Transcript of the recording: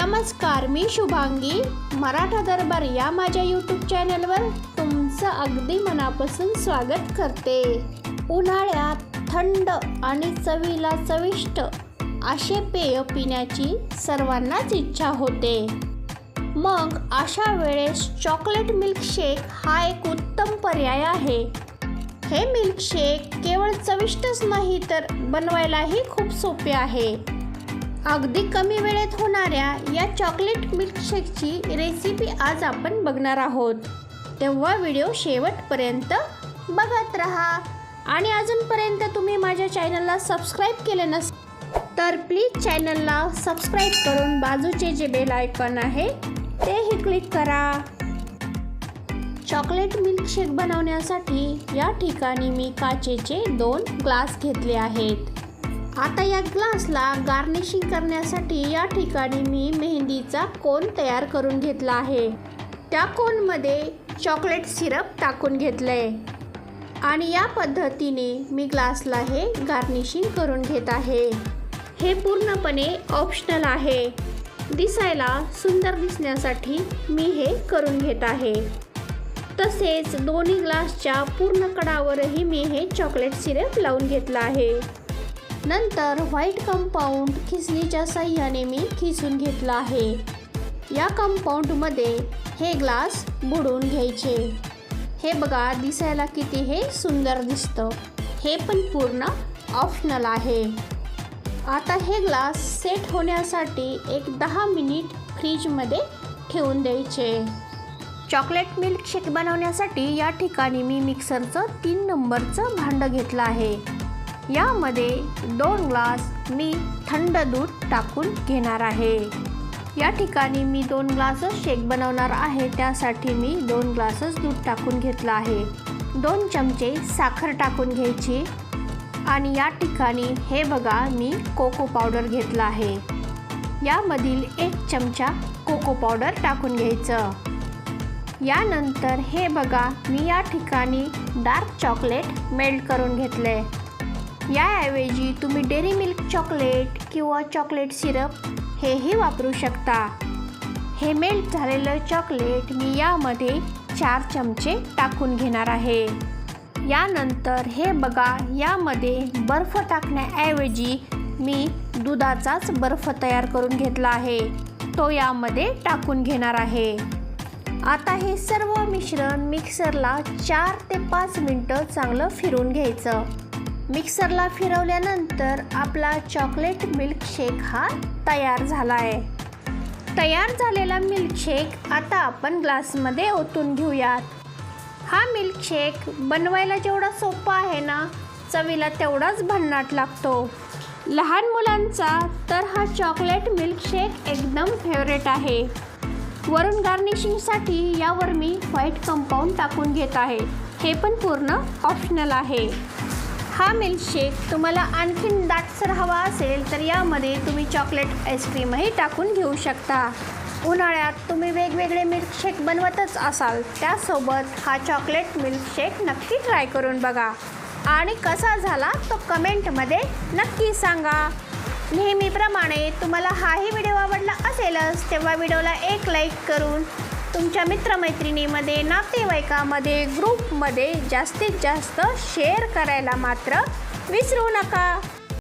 नमस्कार मी शुभांगी. मराठा दरबार या माझ्या यूट्यूब चॅनलवर तुमचं अगदी मनापासून स्वागत करते. उन्हाळ्यात थंड आणि चवीला चविष्ट असे पेय पिण्याची सर्वांनाच इच्छा होते. मग अशा वेळेस चॉकलेट मिल्कशेक हा एक उत्तम पर्याय आहे. हे मिल्कशेक केवळ चविष्टच नाही तर बनवायलाही खूप सोपे आहे. अगदी कमी वेळेत होणाऱ्या या चॉकलेट मिल्कशेकची रेसिपी आज आपण बघणार आहोत. तेव्हा व्हिडिओ शेवटपर्यंत बघत राहा. आणि अजूनपर्यंत तुम्ही माझ्या चॅनलला सबस्क्राईब केले नस तर प्लीज चॅनलला सबस्क्राईब करून बाजूचे जे बेल आयकॉन आहे तेही क्लिक करा. चॉकलेट मिल्कशेक बनवण्यासाठी या ठिकाणी मी काचेचे दोन ग्लास घेतले आहेत. आता या ग्लासला गार्निशिंग करण्यासाठी या ठिकाणी मी मेहंदीचा कोन तयार करून घेतला आहे. त्या कोनमध्ये चॉकलेट सिरप टाकून घेतलं आहे आणि या पद्धतीने मी ग्लासला हे गार्निशिंग करून घेत आहे. हे पूर्णपणे ऑप्शनल आहे. दिसायला सुंदर दिसण्यासाठी मी हे करून घेत आहे. तसेच दोन्ही ग्लासच्या पूर्ण कडावरही मी हे चॉकलेट सिरप लावून घेतलं आहे. नंतर व्हाईट कंपाऊंड खिसणीच्या साह्याने मी खिसून घेतलं आहे. या कंपाऊंडमध्ये हे ग्लास बुडवून घ्यायचे. हे बघा दिसायला किती हे सुंदर दिसतं. हे पण पूर्ण ऑप्शनल आहे. आता हे ग्लास सेट होण्यासाठी एक दहा मिनिट फ्रीजमध्ये ठेवून द्यायचे. चॉकलेट मिल्कशेक बनवण्यासाठी या ठिकाणी मी मिक्सरचं तीन नंबरचं भांडं घेतलं आहे. यामध्ये दोन ग्लास मी थंड दूध टाकून घेणार आहे. या ठिकाणी मी दोन ग्लासच शेक बनवणार आहे. त्यासाठी मी दोन ग्लासच दूध टाकून घेतलं आहे. दोन चमचे साखर टाकून घ्यायची. आणि या ठिकाणी हे बघा मी कोको पावडर घेतला आहे. यामधील एक चमचा कोको पावडर टाकून घ्यायचं. यानंतर हे बघा मी या ठिकाणी डार्क चॉकलेट मेल्ट करून घेतले याऐवजी तुम्ही डेअरी मिल्क चॉकलेट किंवा चॉकलेट सिरप हेही वापरू शकता. हे मेल्ट झालेलं चॉकलेट मी यामध्ये चार चमचे टाकून घेणार आहे. यानंतर हे बघा यामध्ये बर्फ टाकण्याऐवजी मी दुधाचाच बर्फ तयार करून घेतला आहे. तो यामध्ये टाकून घेणार आहे. आता हे सर्व मिश्रण मिक्सरला चार ते पाच मिनटं चांगलं फिरून घ्यायचं. मिक्सरला फिरवल्यानंतर आपला चॉकलेट मिल्कशेक हा तयार झाला आहे. तयार झालेला मिल्कशेक आता आपण ग्लासमध्ये ओतून घेऊयात. हा मिल्कशेक बनवायला जेवढा सोपा आहे ना चवीला तेवढाच भन्नाट लागतो. लहान मुलांचा तर हा चॉकलेट मिल्कशेक एकदम फेवरेट आहे. वरून गार्निशिंगसाठी यावर मी व्हाईट कंपाऊंड टाकून घेत आहे. हे पण पूर्ण ऑप्शनल आहे. हा मिल्कशेक तुम्हाला आणखीन दाटसर हवा असेल तर यामध्ये तुम्ही चॉकलेट आईस्क्रीमही टाकून घेऊ शकता. उन्हाळ्यात तुम्ही वेगवेगळे मिल्कशेक बनवतच असाल त्यासोबत हा चॉकलेट मिल्कशेक नक्की ट्राय करून बघा. आणि कसा झाला तो कमेंटमध्ये नक्की सांगा. नेहमीप्रमाणे तुम्हाला हाही व्हिडिओ आवडला असेलच तेव्हा व्हिडिओला एक लाईक करून तुमच्या मित्रमैत्रिणीमध्ये नातेवाईकामध्ये ग्रुपमध्ये जास्तीत जास्त शेअर करायला मात्र विसरू नका.